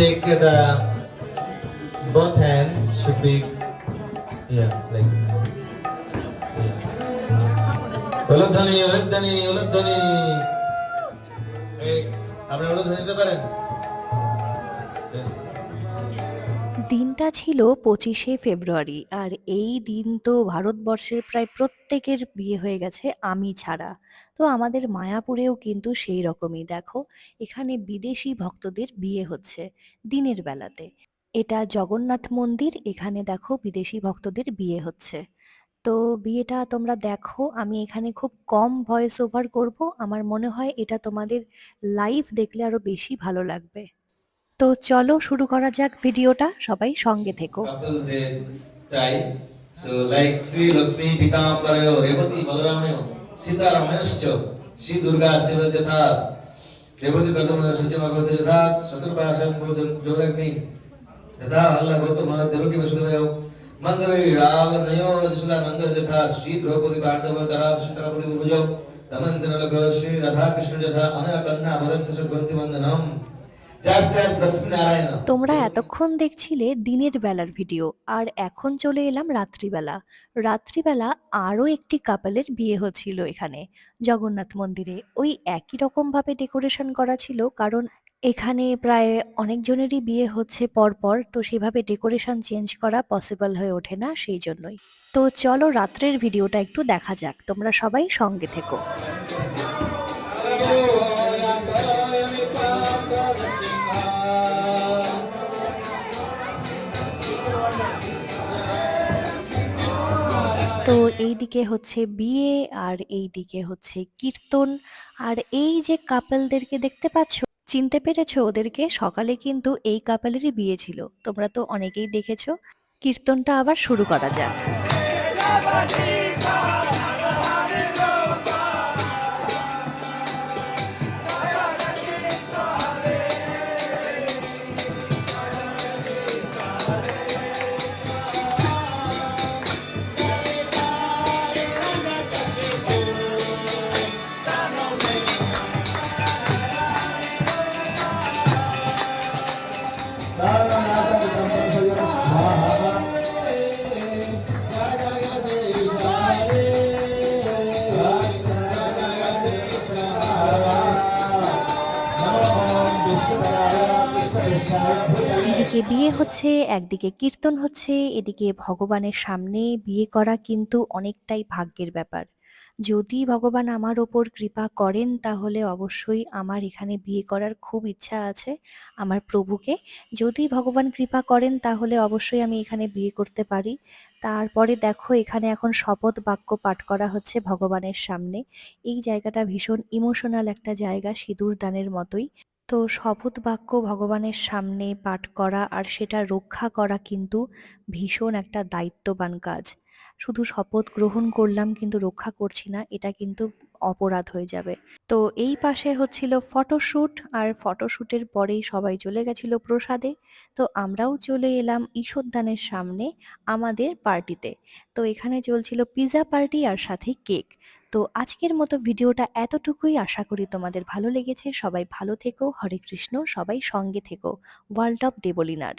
take the both hands should be yeah like this. উলধ্বনি উলধ্বনি উলধ্বনি উলুধ্বনি এই আপনি উলুধ্বনি দিতে পারেন দিনটা ছিল পঁচিশে ফেব্রুয়ারি, আর এই দিন তো ভারতবর্ষের প্রায় প্রত্যেকের বিয়ে হয়ে গেছে আমি ছাড়া। তো আমাদের মায়াপুরেও কিন্তু সেই রকমই, দেখো। এখানে বিদেশি ভক্তদের বিয়ে হচ্ছে দিনের বেলাতে। এটা জগন্নাথ মন্দির, এখানে দেখো বিদেশি ভক্তদের বিয়ে হচ্ছে। তো বিয়েটা তোমরা দেখো, আমি এখানে খুব কম ভয়েস ওভার করব। আমার মনে হয় এটা তোমাদের লাইভ দেখলে আরও বেশি ভালো লাগবে। তো চলো শুরু করা যাক ভিডিওটা, সবাই সঙ্গে থেকো। সো লাইক শ্রী লক্ষ্মী পীতাম্বরয় রেবতী বলরাময় সীতারাময়শ্চ শ্রী দুর্গা শিব যথা রেবতী কদম ভগবতী যথা চতুর্পাশম যোগগ্নি যথা হল্লা গৌতম দেবকী মন্দরে রাবণዮ যশোদা যথা শ্রী দ্রৌপদী পাণ্ডব তথা সীতারাপতি পূর্বজ তমন্তন লোক যথা অনয়া কন্যা মদস্ত সদ্গন্তি তোমরা এতক্ষণ দেখছিলে দিনের বেলার ভিডিও আর এখন চলে এলাম রাত্রিবেলা। রাত্রিবেলা আরও একটি কাপলের বিয়ে হচ্ছিল এখানে। জগন্নাথ মন্দিরে ওই একই রকম ভাবে ডেকোরেশন করা ছিল কারণ এখানে প্রায় অনেকজনেরই বিয়ে হচ্ছে পরপর তো সেভাবে ডেকোরেশন চেঞ্জ করা পসিবল হয়ে ওঠে না সেই জন্যই। তো চলো রাত্রের ভিডিওটা একটু দেখা যাক তোমরা সবাই সঙ্গে থেকো। তো এই দিকে হচ্ছে বিয়ে আর এই দিকে হচ্ছে কীর্তন। আর এই যে কাপলদেরকে দেখতে পাচ্ছ, চিনতে পেরেছ ওদেরকে? সকালে কিন্তু এই কাপেলেরই বিয়ে ছিল। তোমরা তো অনেকেই দেখেছ। কীর্তনটা আবার শুরু করা যাক। এদিকে বিয়ে হচ্ছে, একদিকে কীর্তন হচ্ছে, এদিকে ভগবানের সামনে বিয়ে করা কিন্তু অনেকটাই ভাগ্যের ব্যাপার। যদি ভগবান আমার ওপর কৃপা করেন, তাহলে অবশ্যই আমার এখানে বিয়ে করার খুব ইচ্ছা আছে আমার প্রভুকে। যদি ভগবান কৃপা করেন, তাহলে অবশ্যই আমি এখানে বিয়ে করতে পারি। তারপরে দেখো, এখানে এখন শপথ বাক্য পাঠ করা হচ্ছে ভগবানের সামনে। এই জায়গাটা ভীষণ ইমোশনাল একটা জায়গা, সিঁদুর দানের মতোই। তো শপথ বাক্য ভগবানের সামনে পাঠ করা আর সেটা রক্ষা করা কিন্তু ভীষণ একটা দায়িত্ববান কাজ। শুধু শপথ গ্রহণ করলাম কিন্তু রক্ষা করছি না, এটা কিন্তু অপরাধ হয়ে যাবে। তো এই পাশে হচ্ছিল ফটোশ্যুট আর ফটোশ্যুটের পরেই সবাই চলে গেছিল প্রসাদে। তো আমরাও চলে এলাম ঈশ্বরদানের সামনে আমাদের পার্টিতে। তো এখানে চলছিল পিৎজা পার্টি আর সাথে কেক। তো আজকের মতো ভিডিওটা এতটুকুই। আশা করি তোমাদের ভালো লেগেছে। সবাই ভালো থেকো। হরে কৃষ্ণ। সবাই সঙ্গে থেকো। World of দেবলিনার